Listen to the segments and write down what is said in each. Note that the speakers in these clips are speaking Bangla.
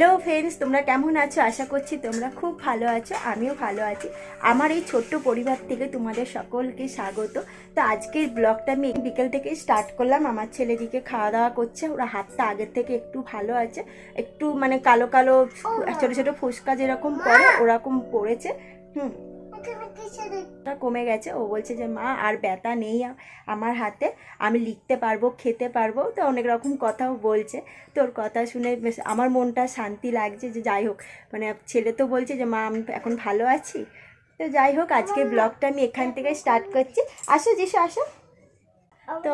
হ্যালো ফ্রেন্ডস তোমরা কেমন আছো? আশা করছি তোমরা খুব ভালো আছো আমিও ভালো আছি। আমার এই ছোট্ট পরিবার থেকে তোমাদের সকলকে স্বাগত। তো আজকের ব্লগটা আমি বিকেল থেকে স্টার্ট করলাম। আমার ছেলেদিকে খাওয়া দাওয়া করছে ওরা হাতটা আগের থেকে একটু ভালো আছে। একটু মানে কালো কালো ছোটো ছোটো ফুসকা যেরকম পড়ে ওরকম পড়েছে। হুম কমে গেছে। ও বলছে যে মা আর ব্যথা নেই আমার হাতে। আমি লিখতে পারব খেতে পারব। তো অনেক রকম কথাও বলছে। তোর কথা শুনে আমার মনটা শান্তি লাগছে যে যাই হোক। মানে ছেলে তো বলছে যে মা আমি এখন ভালো আছি। তো যাই হোক আজকে ব্লগটা আমি এখান থেকে স্টার্ট করছি। আসো যিশু আসো। তো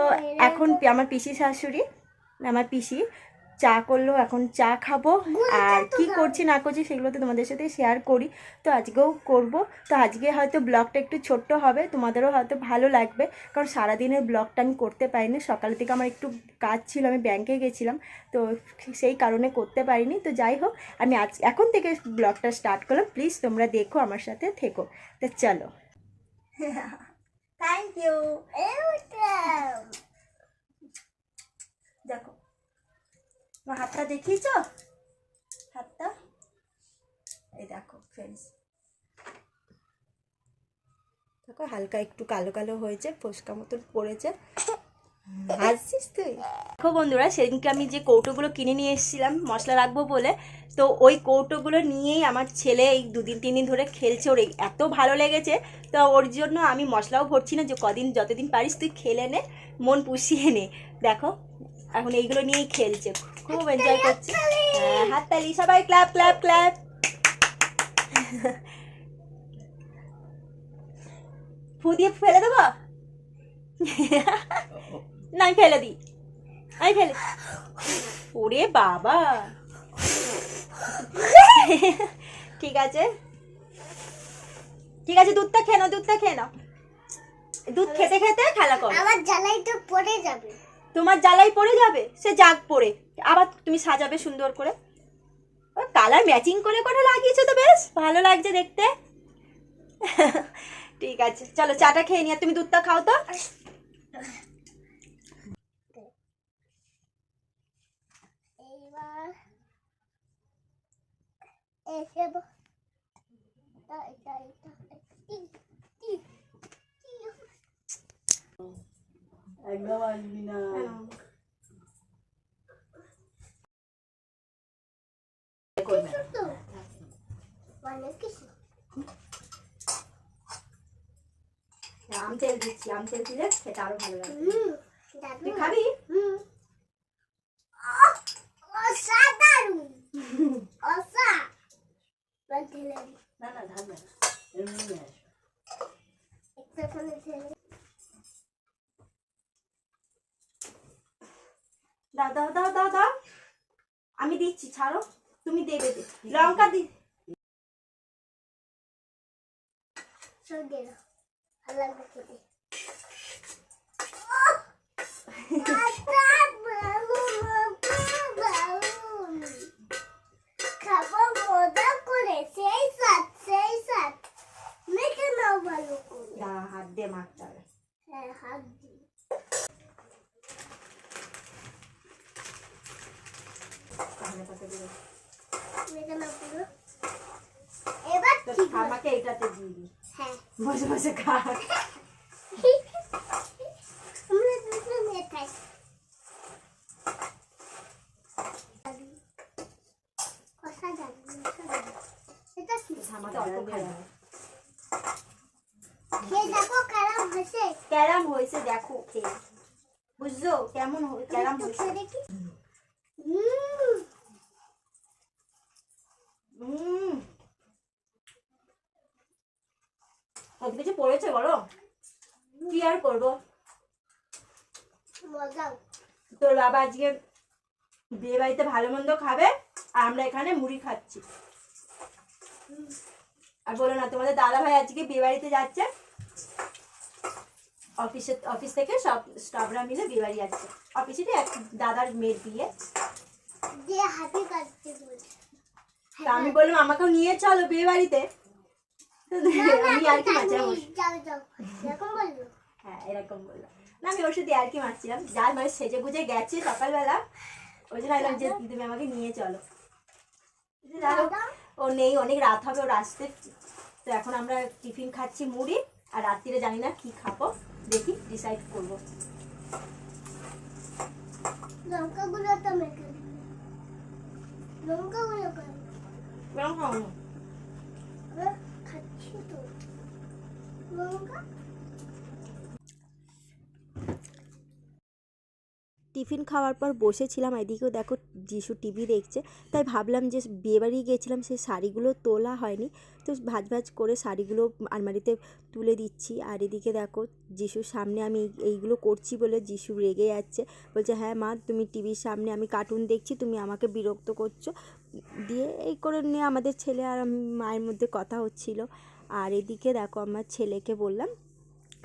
এখন আমার পিসি শাশুড়ি আমার পিসি। চা করল এখন চা খাব। আর কি করছি না করছি সেগুলো তো তোমাদের সাথে শেয়ার করি। তো আজকেও করব। তো আজকে হয়তো ব্লগটা একটু ছোট্ট হবে তোমাদেরও হয়তো ভালো লাগবে। কারণ সারাদিনের ব্লগটা আমি করতে পারিনি। সকাল থেকে আমার একটু কাজ ছিল আমি ব্যাংকে গেছিলাম। তো সেই কারণে করতে পারিনি। তো যাই হোক আমি আজ এখন থেকে ব্লগটা স্টার্ট করলাম। প্লিজ তোমরা দেখো আমার সাথে থেকো। তো চলো। থ্যাংক ইউ দেখো আমার হাতটা দেখিয়েছ? হাতটা? এই দেখো ফ্রেন্ডস দেখো, হালকা একটু কালো কালো হয়েছে, ফোসকা মতন পড়েছে। হাসছিস তুই? দেখো বন্ধুরা, সেদিনকে আমি যে কৌটোগুলো কিনে নিয়ে এসেছিলাম, মশলা রাখব বলে, তো ওই কৌটোগুলো নিয়েই আমার ছেলে এই দুদিন, তিন দিন ধরে খেলছে। ওর এত ভালো লেগেছে, তো ওর জন্য আমি মশলাও ভরছি না যে কদিন, যতদিন পারিস তুই খেলে নে, মন পুষিয়ে নে। দেখো এখন এইগুলো নিয়েই খেলছে। খুব এনজয় করছে। হ্যাঁ হাততালি। সবাই ক্ল্যাপ ক্ল্যাপ ক্ল্যাপ ফু দিয়ে ফেলে দেবো? না আমি ফেলে দিই। আমি ফেলে ওরে বাবা! ঠিক আছে। ঠিক আছে দুধটা খেয়ে নাও দুধটা খেয়ে নাও। দুধ খেতে খেতে খেলা করো। আমার জ্বালাই তো পড়ে যাবে। তোমার জ্বালাই পড়ে যাবে সে জাগ পড়ে। আবার তুমি সাজাবে সুন্দর করে। কালার ম্যাচিং করে করে লাগিয়েছো তো বেশ ভালো লাগছে দেখতে। ঠিক আছে চলো চাটা খেয়ে নিয়ে তুমি দুধটা খাও তো। একদম আসবি না। আম তেল দিচ্ছি আম তেল দিলে খেতে আরও ভালো হুম তুই খাবি। না না ঢালবে না এমনি আসবে দাও দাও দাও দাও দাও। আমি দিচ্ছি ছাড়ো। দেবে লঙ্কা দি। হাত দিয়ে মাখতে হবে। হ্যাঁ হাত তাহলে পুরো এবার ঠিক আমাকে এটাতে দিয়ে দিই হ্যাঁ। বসে বসে খা। আমরা দুজনে খাই অসাধারণ অসাধারণ এটা কি? আমাকে অল্প খাই খেয়ে দেখো খারাপ হয়েছে। ক্যারাম হয়েছে দেখো খেয়ে। বুঝছ? কেমন ক্যারাম হয়েছে? দেখি উম, হুম কত কিছু পড়েছে বলো। কি আর করব? তোর বাবা আজকে বিয়ে বাড়িতে ভালো মন্দ খাবে আর আমরা এখানে মুড়ি খাচ্ছি। আর বলো না তোমাদের দাদা ভাই আজকে বিয়ে বাড়িতে যাচ্ছে? অফিসে অফিস থেকে সব স্টাফরা মিলে বিয়ে বাড়ি যাচ্ছে। অফিসে এক দাদার মেয়ের বিয়ে। তা আমি বললাম আমাকেও নিয়ে চলো বিয়ে বাড়িতে। আমি আর কি হ্যাঁ এরকম বললাম না আমি ওর সাথে আর কি মারছিলাম? যার মানে সেজে গুজে গেছে সকালবেলা। ওই জন্য ভাবলাম যে তুমি আমাকে নিয়ে চলো। ও নেই অনেক রাত হবে ওর আসতে। তো এখন আমরা টিফিন খাচ্ছি মুড়ি আর রাত্রিরে জানি না কি খাব। দেখি ডিসাইড করব। লঙ্কাগুলো তো মেখে। লঙ্কাগুলো খাচ্ছি লঙ্কা টিফিন খাওয়ার পর বসেছিলাম, এদিকেও দেখো যিশু টিভি দেখছে, তাই ভাবলাম যে বিয়েবাড়ি গিয়েছিলাম, সেই শাড়িগুলো তোলা হয়নি, তো ভাজ ভাজ করে শাড়িগুলো আলমারিতে তুলে দিচ্ছি, আর এদিকে দেখো যিশুর সামনে আমি এই- এইগুলো করছি বলে যিশু রেগে যাচ্ছে, বলছে হ্যাঁ মা, তুমি টিভির সামনে আমি কার্টুন দেখছি, তুমি আমাকে বিরক্ত করছ। দিয়ে এই করে নিয়ে আমাদের ছেলে আর মায়ের মধ্যে কথা হচ্ছিল। আর এদিকে দেখো আমার ছেলেকে বললাম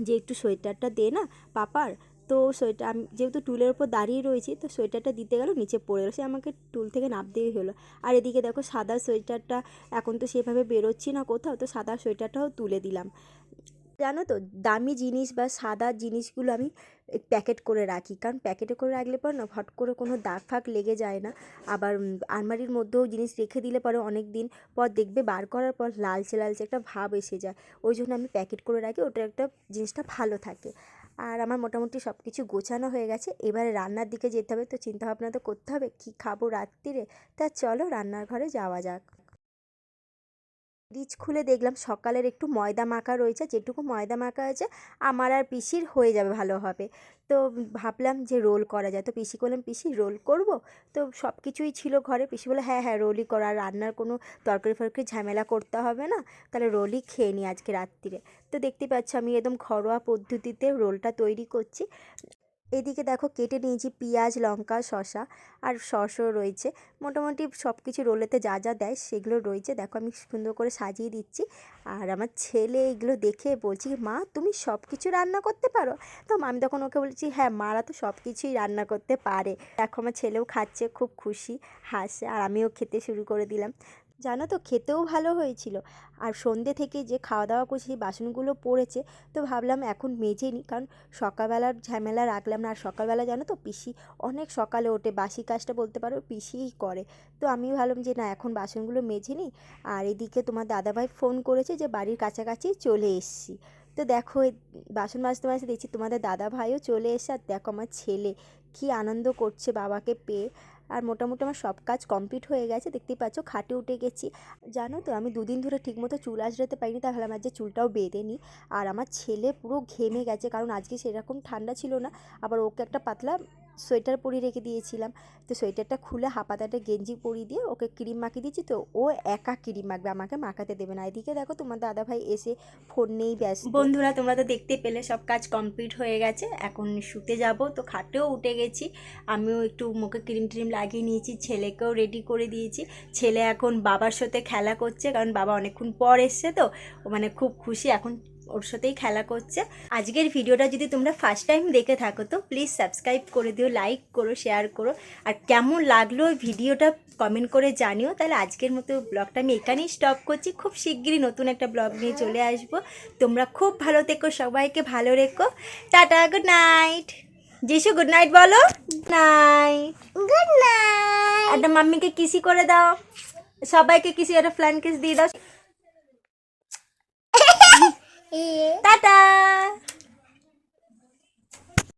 যে একটু সোয়েটারটা দে না পাপার। তো সোয়েটার আমি যেহেতু টুলের ওপর দাঁড়িয়ে রয়েছি, তো সোয়েটারটা দিতে গেল, নিচে পড়ে গেলো। সে আমাকে টুল থেকে নামতেই হলো। আর এদিকে দেখো সাদা সোয়েটারটা এখন তো সেভাবে বেরোচ্ছি না কোথাও, তো সাদা সোয়েটারটাও তুলে দিলাম। জানো তো, দামি জিনিস বা সাদা জিনিসগুলো আমি প্যাকেট করে রাখি। কারণ প্যাকেটে করে রাখলে পর না হট করে কোনো দাগ ফাগ লেগে যায় না। আবার আলমারির মধ্যেও জিনিস রেখে দিলে পরে অনেক দিন পর দেখবে বার করার পর লালচে লালচে একটা ভাব এসে যায়। ওই জন্য আমি প্যাকেট করে রাখি, ওটা একটা জিনিসটা ভালো থাকে। আর আমার মোটামুটি সব কিছু গোছানো হয়ে গেছে। এবারে রান্নার দিকে যেতে হবে, তো চিন্তাভাবনা তো করতে হবে। কী খাব রাত্রিরে তা চলো রান্নার ঘরে যাওয়া যাক। ফ্রিজ খুলে দেখলাম সকালের একটু ময়দা মাখা রয়েছে, যেটুকু ময়দা মাখা আছে আমার আর পিসির হয়ে যাবে ভালোভাবে তো ভাবলাম যে রোল করা যায়। তো পিসি করলাম পিসি, রোল করব? তো সব কিছুই ছিল ঘরে। পিসি বলে হ্যাঁ হ্যাঁ রোলই করা। রান্নার কোনো তরকারি ফরকারি ঝামেলা করতে হবে না। তাহলে রোলই খেয়ে নিই আজকে রাত্রিরে। তো দেখতে পাচ্ছ, আমি একদম ঘরোয়া পদ্ধতিতে রোলটা তৈরি করছি। এদিকে দেখো কেটে নিয়েছি পেঁয়াজ, লঙ্কা, শসা আর সসও রয়েছে। মোটামুটি সব কিছু রোলেতে যা যা দেয় সেগুলো রয়েছে। দেখো আমি সুন্দর করে সাজিয়ে দিচ্ছি। আর আমার ছেলে এগুলো দেখে বলছি মা, তুমি সব কিছু রান্না করতে পারো? তো আমি তখন ওকে বলছি হ্যাঁ মারা তো সব কিছুই রান্না করতে পারে। দেখো আমার ছেলেও খাচ্ছে, খুব খুশি, হাসে। আর আমিও খেতে শুরু করে দিলাম। জানো তো, খেতেও ভালো হয়েছিল। আর সন্ধে থেকে যে খাওয়া দাওয়া করছি, বাসনগুলো পড়েছে, তো ভাবলাম এখন মেজে নিই। কারণ সকালবেলার ঝামেলা রাখলাম না। আর সকালবেলা জানো তো, পিসি অনেক সকালে ওঠে, বাসি কাজটা বলতে পারো, পিসিই করে। তো আমি ভাবলাম যে না, এখন বাসনগুলো মেজে নিই। আর এদিকে তোমার দাদাভাই ফোন করেছে যে, বাড়ির কাছাকাছি চলে এসছি। তো দেখো বাসন মাজতে মাজতে দেখছি তোমাদের দাদা ভাইও চলে এসে আর দেখো আমার ছেলে, কি আনন্দ করছে বাবাকে পেয়ে। আর মোটামুটি আমার সব কাজ কমপ্লিট হয়ে গেছে। দেখতেই পাচ্ছ, খাটে উঠে গেছি। জানো তো, আমি দুদিন ধরে ঠিকমতো চুল আঁচড়াতে পারিনি তাহলে আমার যে চুলটাও বেঁধে নিই। আর আমার ছেলে পুরো ঘেমে গেছে, কারণ আজকে সেরকম ঠান্ডা ছিল না। আবার ওকে একটা পাতলা সোয়েটার পরিয়ে রেখে দিয়েছিলাম। তো সোয়েটারটা খুলে হাপাতাটা গেঞ্জি পরিয়ে দিয়ে ওকে ক্রিম মাখিয়ে দিয়েছি। তো ও একা ক্রিম মাখবে, আমাকে মাখাতে দেবে না। এদিকে দেখো তোমার দাদা ভাই এসে ফোন নেই ব্যস্ত। বন্ধুরা, তোমরা তো দেখতে পেলে সব কাজ কমপ্লিট হয়ে গেছে। এখন শুতে যাব। তো খাটেও উঠে গেছি। আমিও একটু মুখে ক্রিম ট্রিম লাগিয়ে নিয়েছি। ছেলেকেও রেডি করে দিয়েছি। ছেলে এখন বাবার সাথে খেলা করছে, কারণ বাবা অনেকক্ষণ পর এসছে তো। মানে খুব খুশি। এখন ওর সাথেই খেলা করছে। আজকের ভিডিওটা যদি তোমরা ফার্স্ট টাইম দেখে থাকো তো প্লিজ সাবস্ক্রাইব করে দিও লাইক করো শেয়ার করো। আর কেমন লাগল ওই ভিডিওটা কমেন্ট করে জানিও। তাহলে আজকের মতো ব্লগটা আমি এখানেই স্টপ করছি। খুব শিগগিরই নতুন একটা ব্লগ নিয়ে চলে আসব। তোমরা খুব ভালো থেকো সবাইকে ভালো রেখো। Tata good night Jishu good night বলো। নাইট গুড নাইট একটা মাম্মিকে কিসি করে দাও। সবাইকে কিসি একটা ফ্ল্যান কিস দিয়ে দাও। টাটা